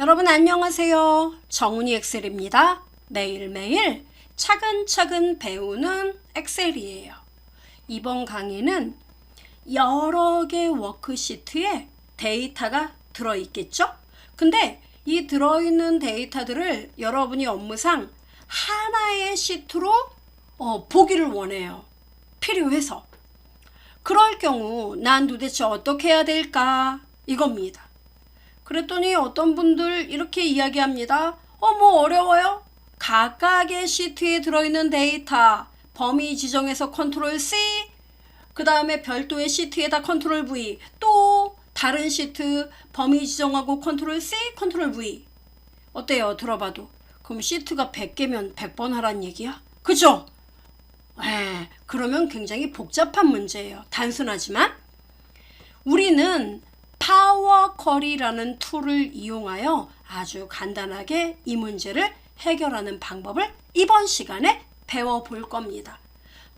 여러분 안녕하세요. 정훈이 엑셀입니다. 매일매일 차근차근 배우는 엑셀이에요. 이번 강의는 여러 개 워크시트에 데이터가 들어있겠죠? 근데 이 들어있는 데이터들을 여러분이 업무상 하나의 시트로 어, 보기를 원해요. 필요해서. 그럴 경우 난 도대체 어떻게 해야 될까? 이겁니다. 그랬더니 어떤 분들 이렇게 이야기합니다. 어, 뭐 어려워요? 각각의 시트에 들어있는 데이터 범위 지정해서 컨트롤 C 그 다음에 별도의 시트에다 컨트롤 V 또 다른 시트 범위 지정하고 컨트롤 C 컨트롤 V 어때요 들어봐도 그럼 시트가 100개면 100번 하란 얘기야? 그죠? 에 그러면 굉장히 복잡한 문제예요 단순하지만 우리는 파워 쿼리라는 툴을 이용하여 아주 간단하게 이 문제를 해결하는 방법을 이번 시간에 배워볼 겁니다.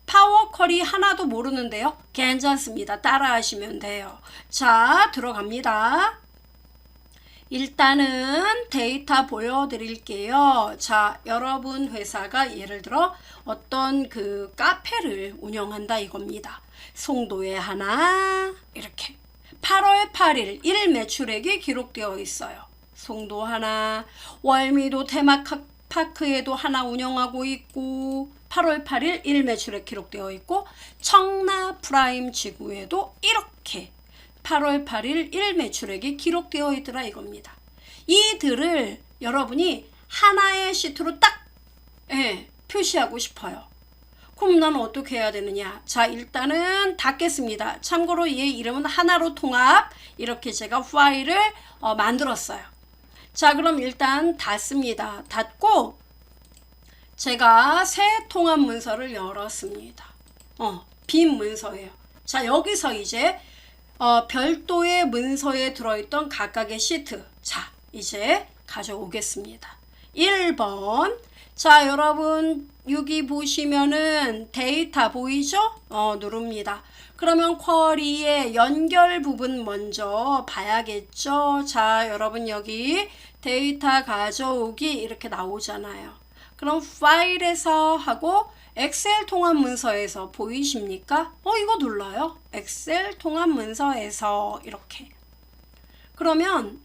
파워 쿼리 하나도 모르는데요. 괜찮습니다. 따라하시면 돼요. 자, 들어갑니다. 일단은 데이터 보여드릴게요. 자, 여러분 회사가 예를 들어 어떤 그 카페를 운영한다 이겁니다. 송도에 하나, 이렇게. 8월 8일 1 매출액이 기록되어 있어요. 송도 하나, 월미도 테마파크에도 하나 운영하고 있고, 8월 8일 1 매출액 기록되어 있고, 청라 프라임 지구에도 이렇게 8월 8일 1 매출액이 기록되어 있더라 이겁니다. 이들을 여러분이 하나의 시트로 딱 예, 표시하고 싶어요. 그럼 나는 어떻게 해야 되느냐? 자, 일단은 닫겠습니다. 참고로 얘 이름은 하나로 통합. 이렇게 제가 파일을 어, 만들었어요. 자, 그럼 일단 닫습니다. 닫고 제가 새 통합 문서를 열었습니다. 어, 빈 문서예요. 자, 여기서 이제 어, 별도의 문서에 들어있던 각각의 시트. 자, 이제 가져오겠습니다. 1번. 자, 여러분, 여기 보시면은 데이터 보이죠? 어, 누릅니다. 그러면 쿼리의 연결 부분 먼저 봐야겠죠? 자, 여러분, 여기 데이터 가져오기 이렇게 나오잖아요. 그럼 파일에서 하고 엑셀 통합 문서에서 보이십니까? 어, 이거 눌러요. 엑셀 통합 문서에서 이렇게. 그러면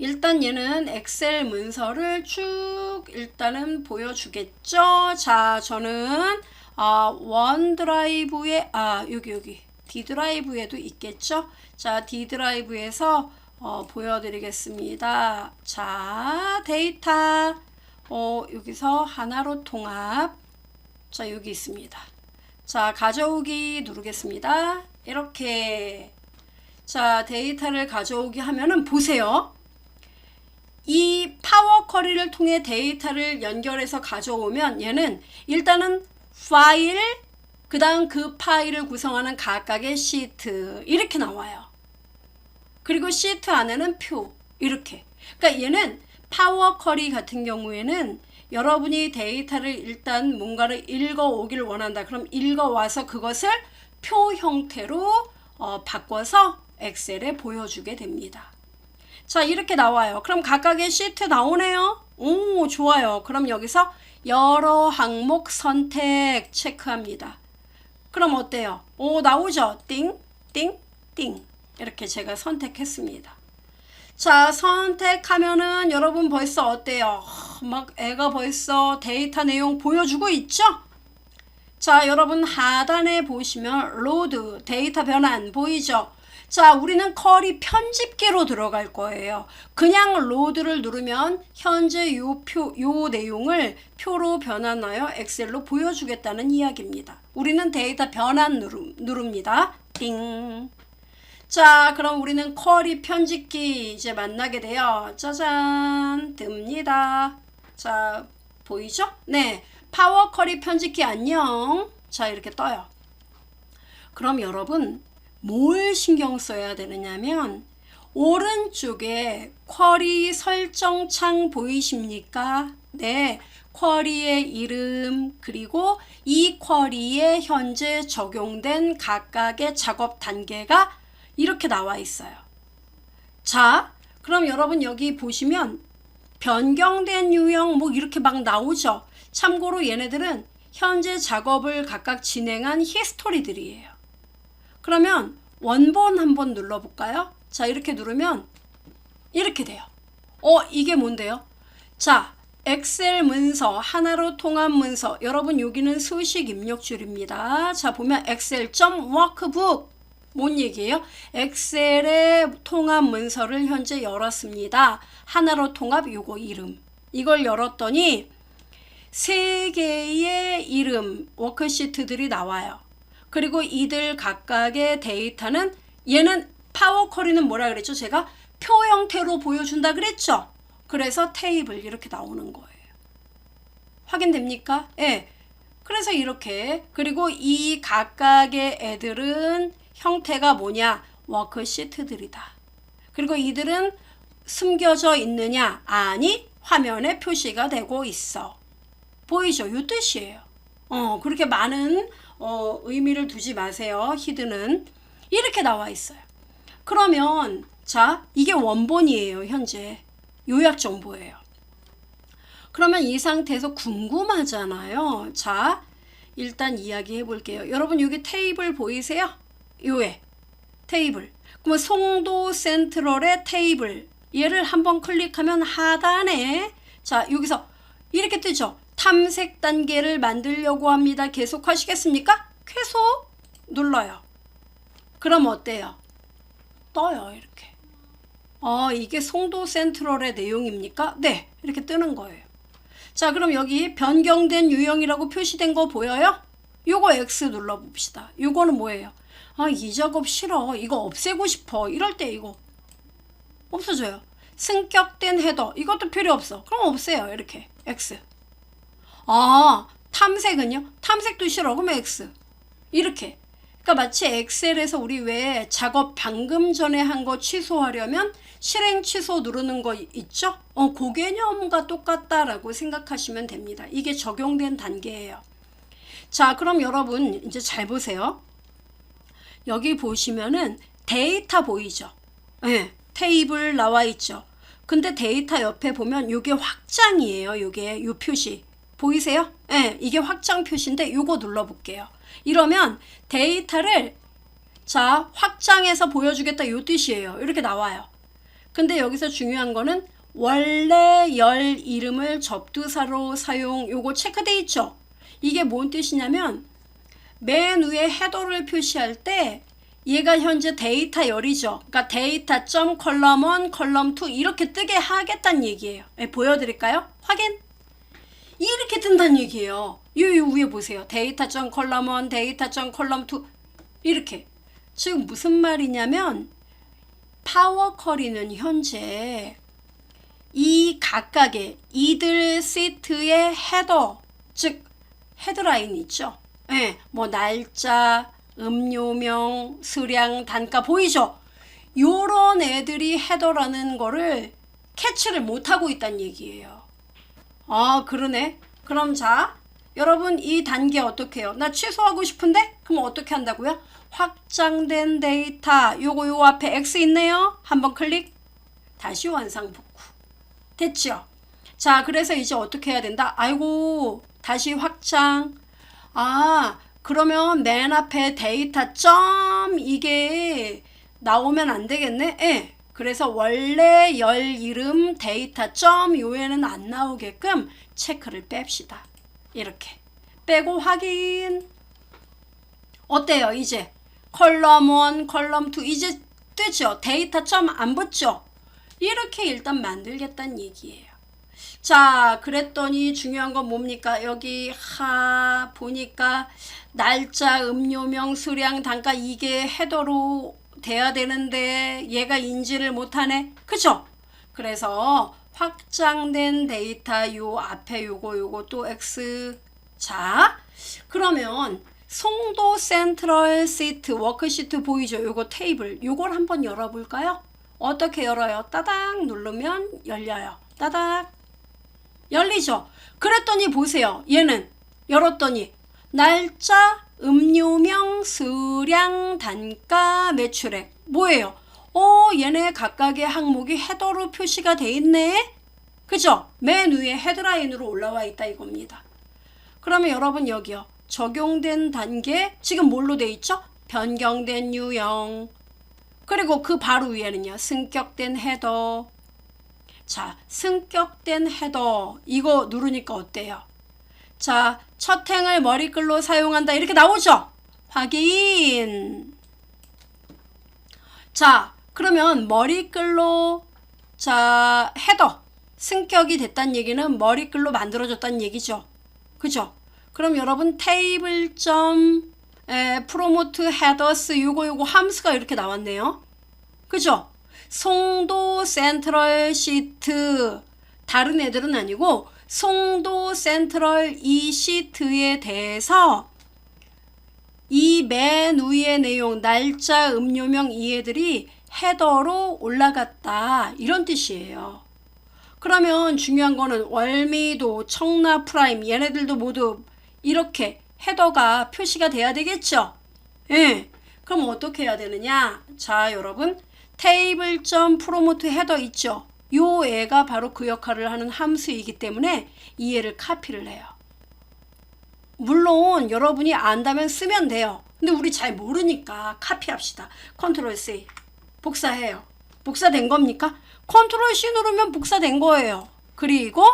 일단 얘는 엑셀 문서를 쭉 일단은 보여주겠죠. 자, 저는 아, 원 드라이브에 아, 여기 여기 D 드라이브에도 있겠죠. 자, D 드라이브에서 어, 보여드리겠습니다. 자, 데이터 어, 여기서 하나로 통합 자, 여기 있습니다. 자, 가져오기 누르겠습니다. 이렇게 자, 데이터를 가져오기 하면은 보세요. 이 파워 쿼리를 통해 데이터를 연결해서 가져오면 얘는 일단은 파일 그 다음 그 파일을 구성하는 각각의 시트 이렇게 나와요. 그리고 시트 안에는 표 이렇게. 그러니까 얘는 파워 쿼리 같은 경우에는 여러분이 데이터를 일단 뭔가를 읽어 오길 원한다. 그럼 읽어 와서 그것을 표 형태로 어, 바꿔서 엑셀에 보여주게 됩니다. 자, 이렇게 나와요. 그럼 각각의 시트 나오네요. 오, 좋아요. 그럼 여기서 여러 항목 선택 체크합니다. 그럼 어때요? 오, 나오죠? 띵, 띵, 띵. 이렇게 제가 선택했습니다. 자, 선택하면은 여러분 벌써 어때요? 막 애가 벌써 데이터 내용 보여주고 있죠? 자, 여러분 하단에 보시면 로드 데이터 변환 보이죠? 자, 우리는 쿼리 편집기로 들어갈 거예요. 그냥 로드를 누르면 현재 요 표, 요 내용을 표로 변환하여 엑셀로 보여주겠다는 이야기입니다. 우리는 데이터 변환 누름, 누릅니다. 띵. 자, 그럼 우리는 쿼리 편집기 이제 만나게 돼요. 짜잔, 듭니다. 자, 보이죠? 네. 파워 쿼리 편집기 안녕. 자, 이렇게 떠요. 그럼 여러분, 뭘 신경 써야 되느냐면, 오른쪽에 쿼리 설정 창 보이십니까? 네. 쿼리의 이름, 그리고 이 쿼리에 현재 적용된 각각의 작업 단계가 이렇게 나와 있어요. 자, 그럼 여러분 여기 보시면 변경된 유형 뭐 이렇게 막 나오죠. 참고로 얘네들은 현재 작업을 각각 진행한 히스토리들이에요. 그러면 원본 한번 눌러볼까요? 자, 이렇게 누르면 이렇게 돼요. 어, 이게 뭔데요? 자, 엑셀 문서, 하나로 통합 문서. 여러분, 여기는 수식 입력 줄입니다. 자, 보면 엑셀.workbook. 뭔 얘기예요? 엑셀의 통합 문서를 현재 열었습니다. 하나로 통합 요거 이름. 이걸 열었더니 세 개의 이름 워크시트들이 나와요. 그리고 이들 각각의 데이터는 얘는 파워 쿼리는 뭐라 그랬죠? 제가 표 형태로 보여준다 그랬죠? 그래서 테이블 이렇게 나오는 거예요. 확인됩니까? 예. 그래서 이렇게 그리고 이 각각의 애들은 형태가 뭐냐? 워크시트들이다. 그리고 이들은 숨겨져 있느냐? 아니, 화면에 표시가 되고 있어. 보이죠? 이 뜻이에요. 어, 그렇게 많은 어, 의미를 두지 마세요. 히드는 이렇게 나와 있어요. 그러면 자, 이게 원본이에요, 현재. 요약 정보예요. 그러면 이 상태에서 궁금하잖아요. 자, 일단 이야기해 볼게요. 여러분 여기 테이블 보이세요? 요에 테이블. 그러면 송도 센트럴의 테이블. 얘를 한번 클릭하면 하단에 자, 여기서 이렇게 뜨죠. 탐색 단계를 만들려고 합니다. 계속 하시겠습니까? 계속 눌러요. 그럼 어때요? 떠요, 이렇게. 어, 이게 송도 센트럴의 내용입니까? 네, 이렇게 뜨는 거예요. 자, 그럼 여기 변경된 유형이라고 표시된 거 보여요? 요거 X 눌러봅시다. 요거는 뭐예요? 아, 이 작업 싫어. 이거 없애고 싶어. 이럴 때 이거 없어져요. 승격된 헤더. 이것도 필요 없어. 그럼 없애요. 이렇게. X. 아, 탐색은요? 탐색도 싫어. 그럼 X. 이렇게. 그러니까 마치 엑셀에서 우리 왜 작업 방금 전에 한 거 취소하려면 실행 취소 누르는 거 있죠? 어, 그 개념과 똑같다라고 생각하시면 됩니다. 이게 적용된 단계예요. 자, 그럼 여러분 이제 잘 보세요. 여기 보시면은 데이터 보이죠? 네, 테이블 나와 있죠. 근데 데이터 옆에 보면 이게 확장이에요. 이게 요 표시. 보이세요? 네, 이게 확장 표시인데 요거 눌러볼게요. 이러면 데이터를 자 확장해서 보여주겠다 요 뜻이에요. 이렇게 나와요. 근데 여기서 중요한 거는 원래 열 이름을 접두사로 사용 요거 체크돼 있죠. 이게 뭔 뜻이냐면 맨 위에 헤더를 표시할 때 얘가 현재 데이터 열이죠. 그러니까 데이터 점 컬럼 1, 컬럼 2 이렇게 뜨게 하겠다는 얘기예요. 네, 보여드릴까요? 확인. 이렇게 뜬다는 얘기예요. 요, 요 위에 보세요. 데이터 점 컬럼 1, 데이터 점 컬럼 2 이렇게. 지금 무슨 말이냐면 파워 쿼리는 현재 이 각각의 이들 시트의 헤더 즉 헤드라인 있죠. 예, 네, 뭐 날짜, 음료명, 수량, 단가 보이죠? 요런 애들이 헤더라는 거를 캐치를 못하고 있다는 얘기예요. 아, 그러네. 그럼 자, 여러분 이 단계 어떻게 해요? 나 취소하고 싶은데? 그럼 어떻게 한다고요? 확장된 데이터, 요거 요 앞에 X 있네요. 한번 클릭. 다시 완상복구. 됐죠? 자, 그래서 이제 어떻게 해야 된다? 아이고, 다시 확장. 아, 그러면 맨 앞에 데이터 점 이게 나오면 안 되겠네? 예. 네. 그래서 원래 열 이름 데이터 점 요에는 안 나오게끔 체크를 뺍시다. 이렇게. 빼고 확인. 어때요, 이제? 컬럼 1, 컬럼 2 이제 뜨죠? 데이터 점 안 붙죠? 이렇게 일단 만들겠다는 얘기예요. 자, 그랬더니 중요한 건 뭡니까? 여기 하 보니까 날짜, 음료명, 수량, 단가 이게 헤더로 돼야 되는데 얘가 인지를 못하네. 그쵸? 그래서 확장된 데이터 요 앞에 요거 요거 또 X 자 그러면 송도 센트럴 시트 워크시트 보이죠? 요거 테이블 요걸 한번 열어볼까요? 어떻게 열어요? 따닥 누르면 열려요. 따닥 열리죠? 그랬더니 보세요. 얘는 열었더니 날짜, 음료명, 수량, 단가, 매출액 뭐예요? 어, 얘네 각각의 항목이 헤더로 표시가 돼 있네. 그죠? 맨 위에 헤드라인으로 올라와 있다 이겁니다. 그러면 여러분 여기요. 적용된 단계 지금 뭘로 돼 있죠? 변경된 유형. 그리고 그 바로 위에는요. 승격된 헤더. 자, 승격된 헤더. 이거 누르니까 어때요? 자, 첫 행을 머리글로 사용한다. 이렇게 나오죠? 확인. 자, 그러면 머리글로 자, 헤더. 승격이 됐다는 얘기는 머리글로 만들어졌다는 얘기죠. 그죠? 그럼 여러분 테이블 점 에, 프로모트 헤더스 요거 요거 함수가 이렇게 나왔네요. 그죠? 송도 센트럴 시트 다른 애들은 아니고 송도 센트럴 이 시트에 대해서 이 맨 위의 내용 날짜 음료명 이 애들이 헤더로 올라갔다 이런 뜻이에요. 그러면 중요한 거는 월미도 청라 프라임 얘네들도 모두 이렇게 헤더가 표시가 돼야 되겠죠? 예. 그럼 어떻게 해야 되느냐? 자, 여러분. 테이블 점 프로모트 헤더 있죠? 요 애가 바로 그 역할을 하는 함수이기 때문에 이 애를 카피를 해요. 물론 여러분이 안다면 쓰면 돼요. 근데 우리 잘 모르니까 카피합시다. 컨트롤 C. 복사해요. 복사된 겁니까? 컨트롤 C 누르면 복사된 거예요. 그리고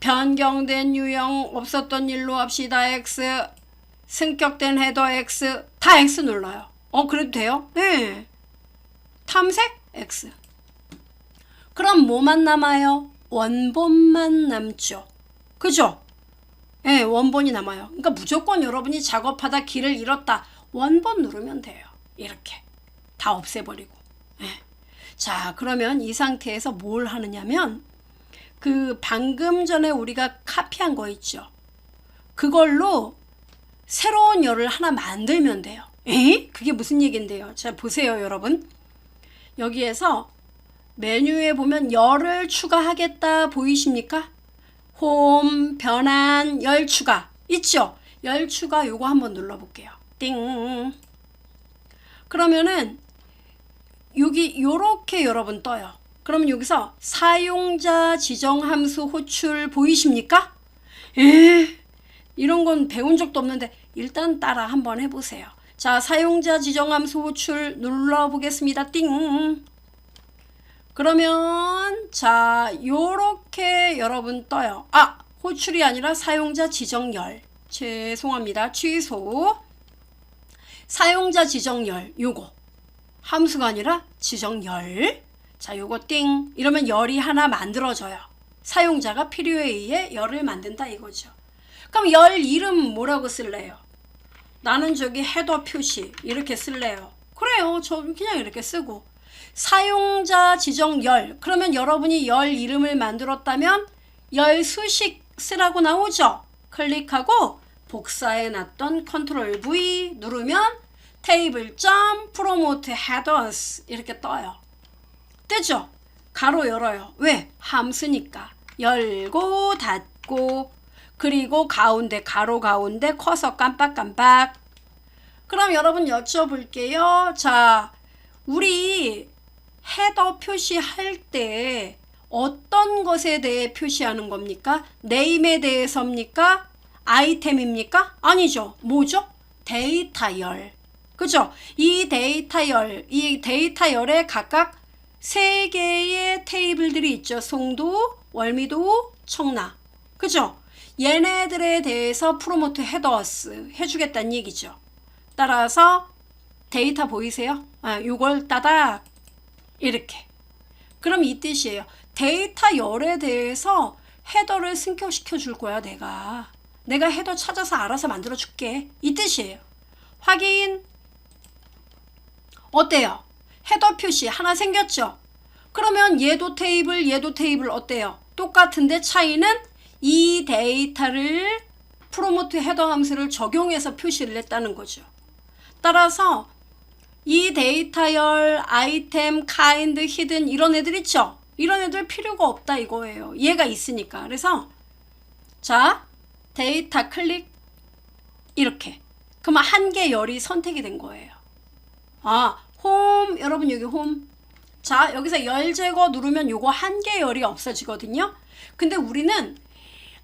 변경된 유형 없었던 일로 합시다 X 승격된 헤더 X 다 X 눌러요. 어 그래도 돼요? 네. 탐색 X. 그럼 뭐만 남아요? 원본만 남죠. 그죠? 예, 네, 원본이 남아요. 그러니까 무조건 여러분이 작업하다 길을 잃었다. 원본 누르면 돼요. 이렇게. 다 없애버리고. 예. 자, 그러면 이 상태에서 뭘 하느냐면, 그 방금 전에 우리가 카피한 거 있죠. 그걸로 새로운 열을 하나 만들면 돼요. 에? 그게 무슨 얘긴데요? 자, 보세요, 여러분. 여기에서 메뉴에 보면 열을 추가하겠다 보이십니까? 홈, 변환, 열 추가. 있죠? 열 추가 요거 한번 눌러볼게요. 띵. 그러면은 여기 요렇게 여러분 떠요. 그러면 여기서 사용자 지정 함수 호출 보이십니까? 에 이런 건 배운 적도 없는데 일단 따라 한번 해보세요. 자, 사용자 지정 함수 호출 눌러보겠습니다. 띵. 그러면 자, 요렇게 여러분 떠요. 아, 호출이 아니라 사용자 지정열. 죄송합니다. 취소. 사용자 지정열 요거. 함수가 아니라 지정열. 자, 요거 띵 이러면 열이 하나 만들어져요. 사용자가 필요에 의해 열을 만든다 이거죠. 그럼 열 이름 뭐라고 쓸래요? 나는 저기 헤더 표시 이렇게 쓸래요. 그래요. 저 그냥 이렇게 쓰고 사용자 지정 열 그러면 여러분이 열 이름을 만들었다면 열 수식 쓰라고 나오죠. 클릭하고 복사해 놨던 컨트롤 V 누르면 테이블 점 프로모트 헤더스 이렇게 떠요. 뜨죠? 가로 열어요. 왜? 함수니까. 열고 닫고 그리고 가운데 가로 가운데 커서 깜빡깜빡. 그럼 여러분 여쭤볼게요. 자, 우리 헤더 표시할 때 어떤 것에 대해 표시하는 겁니까? 네임에 대해서입니까? 아이템입니까? 아니죠. 뭐죠? 데이터 열. 그죠? 이 데이터 열, 이 데이터 열에 각각 세 개의 테이블들이 있죠. 송도, 월미도, 청라. 그죠? 얘네들에 대해서 프로모트 헤더스 해주겠다는 얘기죠. 따라서 데이터 보이세요? 아, 요걸 따닥 이렇게. 그럼 이 뜻이에요. 데이터 열에 대해서 헤더를 승격시켜 줄 거야, 내가. 내가 헤더 찾아서 알아서 만들어 줄게. 이 뜻이에요. 확인. 어때요? 헤더 표시 하나 생겼죠? 그러면 얘도 테이블, 얘도 테이블 어때요? 똑같은데 차이는 이 데이터를 프로모트 헤더 함수를 적용해서 표시를 했다는 거죠. 따라서 이 데이터열, 아이템, 카인드, 히든 이런 애들 있죠? 이런 애들 필요가 없다 이거예요. 얘가 있으니까. 그래서 자, 데이터 클릭 이렇게. 그러면 한 개 열이 선택이 된 거예요. 아, 홈 여러분 여기 홈. 자 여기서 열 제거 누르면 요거 한 개 열이 없어지거든요. 근데 우리는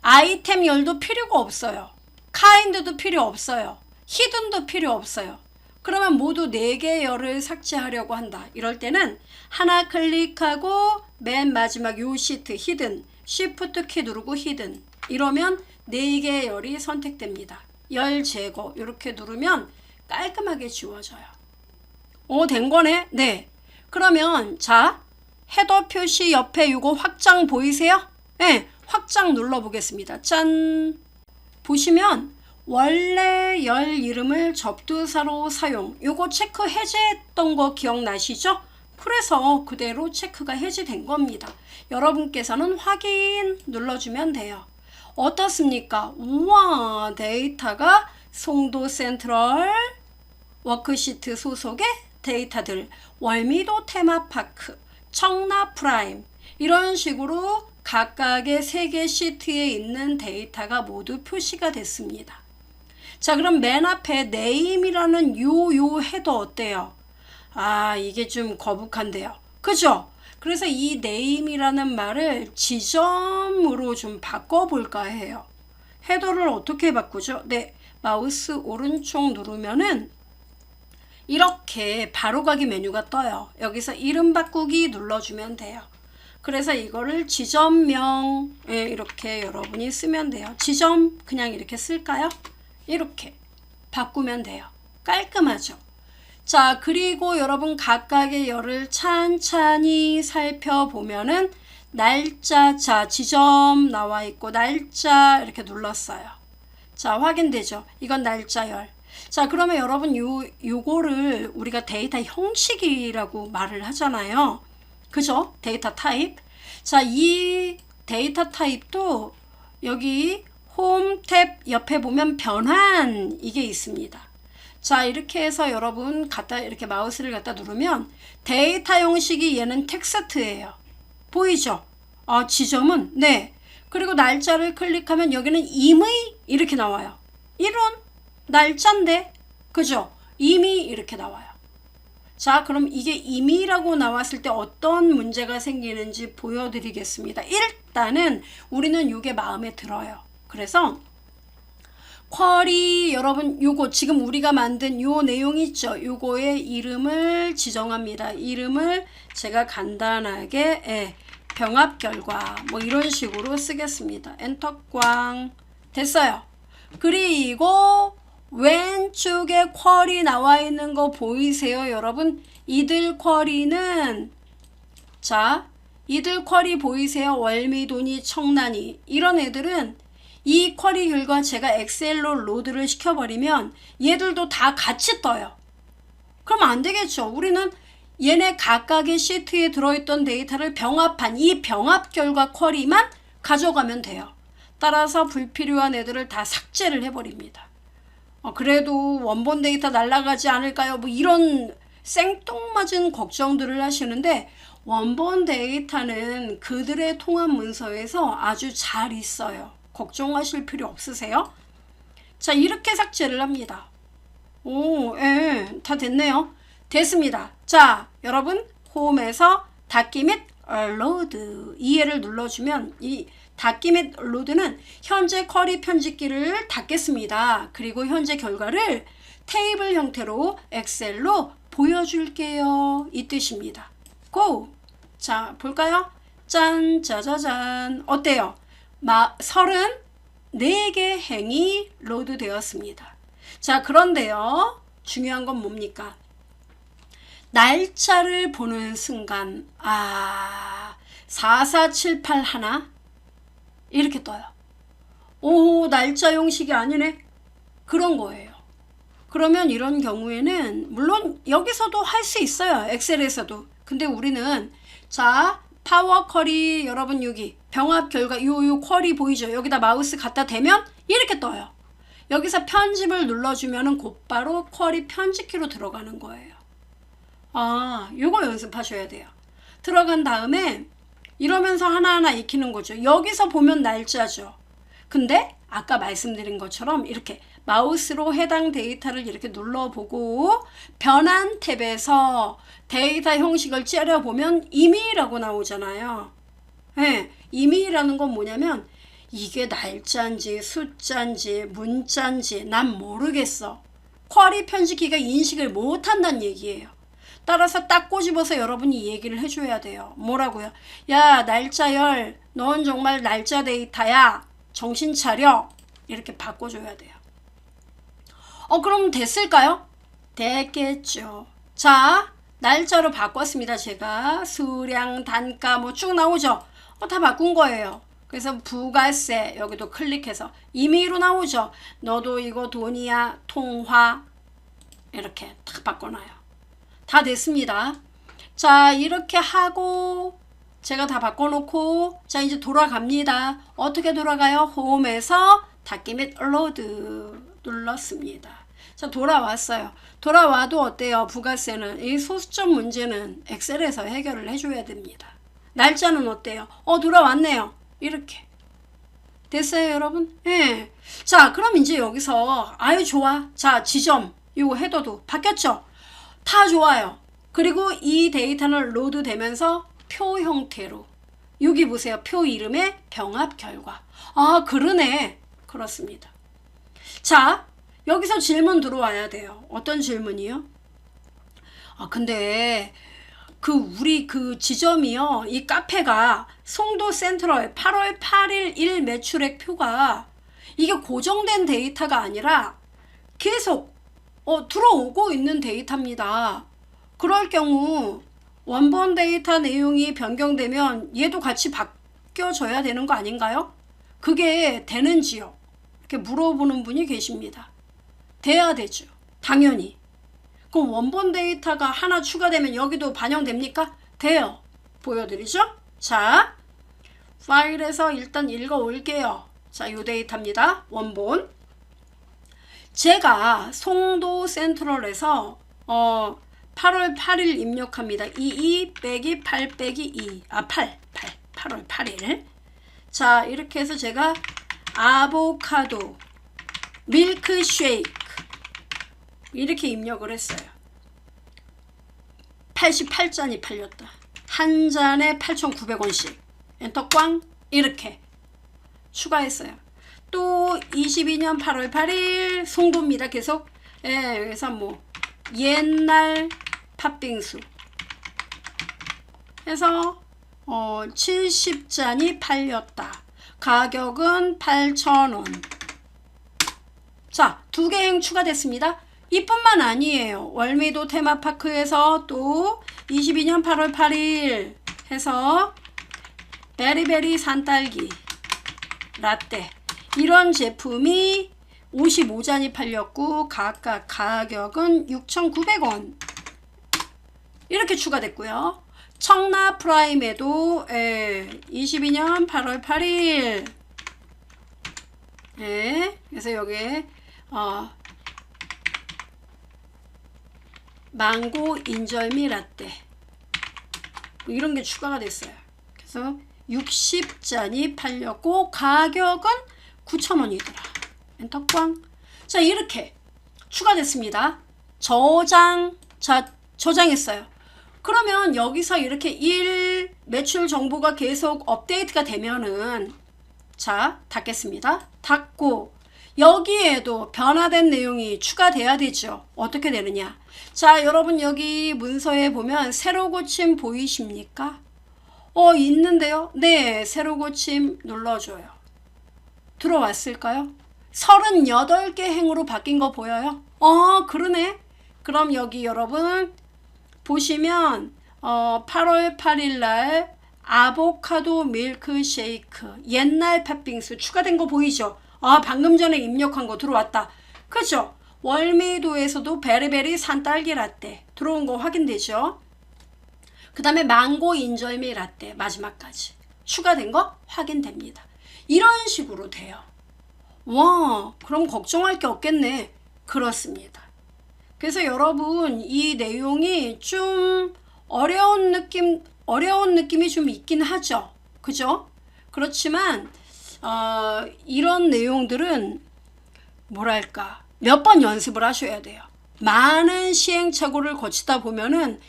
아이템 열도 필요가 없어요. 카인드도 필요 없어요. 히든도 필요 없어요. 그러면 모두 네개 열을 삭제하려고 한다. 이럴 때는 하나 클릭하고 맨 마지막 요 시트 히든 쉬프트 키 누르고 히든 이러면 네개 열이 선택됩니다. 열 제거 이렇게 누르면 깔끔하게 지워져요. 오, 된 거네? 네. 그러면, 자, 헤더 표시 옆에 요거 확장 보이세요? 네, 확장 눌러보겠습니다. 짠! 보시면, 원래 열 이름을 접두사로 사용. 요거 체크 해제했던 거 기억나시죠? 그래서 그대로 체크가 해제된 겁니다. 여러분께서는 확인 눌러주면 돼요. 어떻습니까? 우와, 데이터가 송도 센트럴 워크시트 소속의 데이터들 월미도 테마파크, 청라 프라임 이런 식으로 각각의 세 개 시트에 있는 데이터가 모두 표시가 됐습니다. 자 그럼 맨 앞에 네임이라는 요요 헤더 어때요? 아 이게 좀 거북한데요. 그죠? 그래서 이 네임이라는 말을 지점으로 좀 바꿔볼까 해요. 헤더를 어떻게 바꾸죠? 네, 마우스 오른쪽 누르면은 이렇게 바로가기 메뉴가 떠요. 여기서 이름 바꾸기 눌러주면 돼요. 그래서 이거를 지점명 에 이렇게 여러분이 쓰면 돼요. 지점 그냥 이렇게 쓸까요? 이렇게 바꾸면 돼요. 깔끔하죠? 자, 그리고 여러분 각각의 열을 찬찬히 살펴보면은 날짜, 자, 지점 나와 있고 날짜 이렇게 눌렀어요. 자, 확인되죠? 이건 날짜열. 자, 그러면 여러분 요 요거를 우리가 데이터 형식이라고 말을 하잖아요. 그죠? 데이터 타입. 자, 이 데이터 타입도 여기 홈 탭 옆에 보면 변환 이게 있습니다. 자, 이렇게 해서 여러분 갖다 이렇게 마우스를 갖다 누르면 데이터 형식이 얘는 텍스트예요. 보이죠? 아, 지점은 네. 그리고 날짜를 클릭하면 여기는 임의 이렇게 나와요. 이런 날짜인데 그죠? 이미 이렇게 나와요. 자, 그럼 이게 이미라고 나왔을 때 어떤 문제가 생기는지 보여드리겠습니다. 일단은 우리는 이게 마음에 들어요. 그래서 쿼리 여러분 요거 지금 우리가 만든 요 내용 있죠. 요거의 이름을 지정합니다. 이름을 제가 간단하게 예, 병합 결과 뭐 이런 식으로 쓰겠습니다. 엔터 꽝 됐어요. 그리고 왼쪽에 쿼리 나와 있는 거 보이세요 여러분? 이들 쿼리는 자 이들 쿼리 보이세요? 월미돈이 청란이. 이런 애들은 이 쿼리 결과 제가 엑셀로 로드를 시켜버리면 얘들도 다 같이 떠요. 그럼 안 되겠죠. 우리는 얘네 각각의 시트에 들어있던 데이터를 병합한 이 병합 결과 쿼리만 가져가면 돼요. 따라서 불필요한 애들을 다 삭제를 해버립니다. 어, 그래도 원본 데이터 날라가지 않을까요? 뭐 이런 생뚱맞은 걱정들을 하시는데 원본 데이터는 그들의 통합 문서에서 아주 잘 있어요. 걱정하실 필요 없으세요? 자, 이렇게 삭제를 합니다. 오, 예, 다 됐네요. 됐습니다. 자, 여러분, 홈에서 닫기 및 로드 이해를 눌러주면 이 닫기 및 로드는 현재 쿼리 편집기를 닫겠습니다. 그리고 현재 결과를 테이블 형태로 엑셀로 보여줄게요. 이 뜻입니다. 고! 자, 볼까요? 짠, 짜자잔. 어때요? 마, 34개 행이 로드 되었습니다. 자, 그런데요. 중요한 건 뭡니까? 날짜를 보는 순간, 아, 4478 하나? 이렇게 떠요. 오, 날짜 형식이 아니네? 그런 거예요. 그러면 이런 경우에는, 물론 여기서도 할 수 있어요. 엑셀에서도. 근데 우리는, 자, 파워 쿼리 여러분 여기 병합 결과 요요 쿼리 보이죠? 여기다 마우스 갖다 대면 이렇게 떠요. 여기서 편집을 눌러주면은 곧바로 쿼리 편집키로 들어가는 거예요. 아, 요거 연습하셔야 돼요. 들어간 다음에 이러면서 하나하나 익히는 거죠. 여기서 보면 날짜죠. 근데 아까 말씀드린 것처럼 이렇게 마우스로 해당 데이터를 이렇게 눌러보고 변환 탭에서 데이터 형식을 째려보면 임의라고 나오잖아요. 예, 임의라는 건 뭐냐면 이게 날짜인지 숫자인지 문자인지 난 모르겠어. 쿼리 편집기가 인식을 못한다는 얘기예요. 따라서 딱 꼬집어서 여러분이 이 얘기를 해줘야 돼요. 뭐라고요? 야 날짜열 넌 정말 날짜 데이터야. 정신 차려. 이렇게 바꿔줘야 돼요. 어 그럼 됐을까요? 됐겠죠. 자 날짜로 바꿨습니다. 제가 수량 단가 뭐 쭉 나오죠. 어, 다 바꾼 거예요. 그래서 부가세 여기도 클릭해서 임의로 나오죠. 너도 이거 돈이야 통화 이렇게 탁 바꿔놔요. 다 됐습니다. 자 이렇게 하고 제가 다 바꿔놓고 자 이제 돌아갑니다. 어떻게 돌아가요? 홈에서 닫기 및 로드 눌렀습니다. 자 돌아왔어요. 돌아와도 어때요? 부가세는 이 소수점 문제는 엑셀에서 해결을 해줘야 됩니다. 날짜는 어때요? 어 돌아왔네요. 이렇게 됐어요 여러분? 예. 자 그럼 이제 여기서 아유 좋아. 자 지점 요 헤더도 바뀌었죠? 다 좋아요. 그리고 이 데이터는 로드 되면서 표 형태로 여기 보세요. 표 이름에 병합 결과. 아 그러네. 그렇습니다. 자 여기서 질문 들어와야 돼요. 어떤 질문이요? 아 근데 그 우리 그 지점이요. 이 카페가 송도 센트럴 8월 8일 일 매출액 표가 이게 고정된 데이터가 아니라 계속 어, 들어오고 있는 데이터입니다. 그럴 경우 원본 데이터 내용이 변경되면 얘도 같이 바뀌어져야 되는 거 아닌가요? 그게 되는지요? 이렇게 물어보는 분이 계십니다. 돼야 되죠. 당연히. 그럼 원본 데이터가 하나 추가되면 여기도 반영됩니까? 돼요. 보여드리죠? 자, 파일에서 일단 읽어 올게요. 자, 요 데이터입니다. 원본. 제가 송도 센트럴에서 어 8월 8일 입력합니다. 22 빼기 8 빼기 2. 아, 8. 8. 8월 8일. 자, 이렇게 해서 제가 아보카도 밀크쉐이크 이렇게 입력을 했어요. 88잔이 팔렸다. 한 잔에 8,900원씩. 엔터 꽝 이렇게 추가했어요. 또 22년 8월 8일 송도입니다. 계속. 예, 그래서 뭐 옛날 팥빙수 해서 어, 70잔이 팔렸다. 가격은 8,000원. 자, 두 개 행 추가됐습니다. 이뿐만 아니에요. 월미도 테마파크에서 또 22년 8월 8일 해서 베리베리 산딸기 라떼 이런 제품이 55잔이 팔렸고 각각 가격은 6,900원 이렇게 추가됐고요. 청라 프라임에도 예, 22년 8월 8일 예, 그래서 여기에 어, 망고 인절미 라떼 뭐 이런 게 추가가 됐어요. 그래서 60잔이 팔렸고 가격은 9,000원이더라. 엔터 꽝. 자, 이렇게 추가됐습니다. 저장. 자, 저장했어요. 그러면 여기서 이렇게 일 매출 정보가 계속 업데이트가 되면은 자, 닫겠습니다. 닫고 여기에도 변화된 내용이 추가돼야 되죠. 어떻게 되느냐? 자, 여러분 여기 문서에 보면 새로 고침 보이십니까? 어, 있는데요. 네, 새로 고침 눌러줘요. 들어왔을까요? 38개 행으로 바뀐 거 보여요? 어, 그러네. 그럼 여기 여러분 보시면 어, 8월 8일 날 아보카도 밀크쉐이크 옛날 팥빙수 추가된 거 보이죠? 아, 방금 전에 입력한 거 들어왔다. 그죠? 월미도에서도 베리베리 산딸기 라떼 들어온 거 확인되죠? 그 다음에 망고 인절미 라떼 마지막까지 추가된 거 확인됩니다. 이런 식으로 돼요. 와, 그럼 걱정할 게 없겠네. 그렇습니다. 그래서 여러분 이 내용이 좀 어려운 느낌 어려운 느낌이 좀 있긴 하죠. 그죠? 그렇지만 어, 이런 내용들은 뭐랄까 몇 번 연습을 하셔야 돼요. 많은 시행착오를 거치다 보면은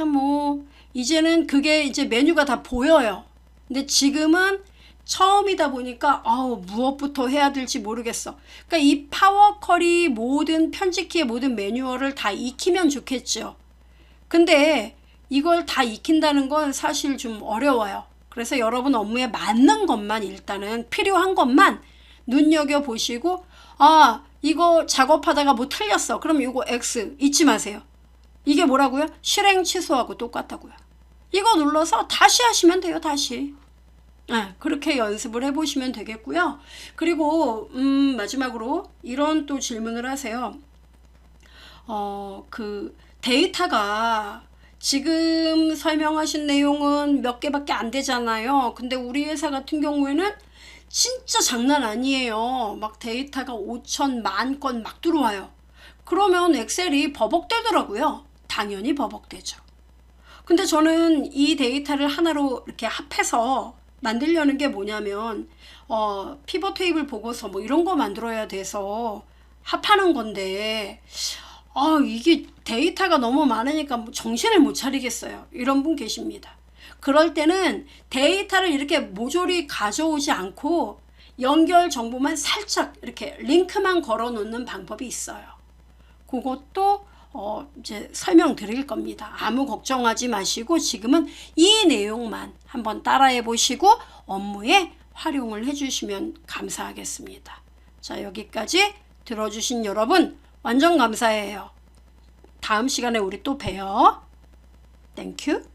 아, 뭐 이제는 그게 이제 메뉴가 다 보여요. 근데 지금은 처음이다 보니까 아우 무엇부터 해야 될지 모르겠어. 그러니까 이 파워컬이 모든 편집키의 모든 매뉴얼을 다 익히면 좋겠죠. 근데 이걸 다 익힌다는 건 사실 좀 어려워요. 그래서 여러분 업무에 맞는 것만 일단은 필요한 것만 눈여겨 보시고 아 이거 작업하다가 뭐 틀렸어. 그럼 이거 X 잊지 마세요. 이게 뭐라고요? 실행 취소하고 똑같다고요. 이거 눌러서 다시 하시면 돼요. 다시. 네, 그렇게 연습을 해보시면 되겠고요. 그리고 음, 마지막으로 이런 또 질문을 하세요. 어, 그 데이터가 지금 설명하신 내용은 몇 개밖에 안 되잖아요. 근데 우리 회사 같은 경우에는 진짜 장난 아니에요. 막 데이터가 5천 만 건 막 들어와요. 그러면 엑셀이 버벅대더라고요. 당연히 버벅대죠. 근데 저는 이 데이터를 하나로 이렇게 합해서 만들려는 게 뭐냐면 어, 피벗 테이블 보고서 뭐 이런 거 만들어야 돼서 합하는 건데 아, 이게 데이터가 너무 많으니까 뭐 정신을 못 차리겠어요. 이런 분 계십니다. 그럴 때는 데이터를 이렇게 모조리 가져오지 않고 연결 정보만 살짝 이렇게 링크만 걸어 놓는 방법이 있어요. 그것도 어, 이제 설명드릴 겁니다. 아무 걱정하지 마시고 지금은 이 내용만 한번 따라해 보시고 업무에 활용을 해 주시면 감사하겠습니다. 자, 여기까지 들어주신 여러분 완전 감사해요. 다음 시간에 우리 또 봬요. 땡큐.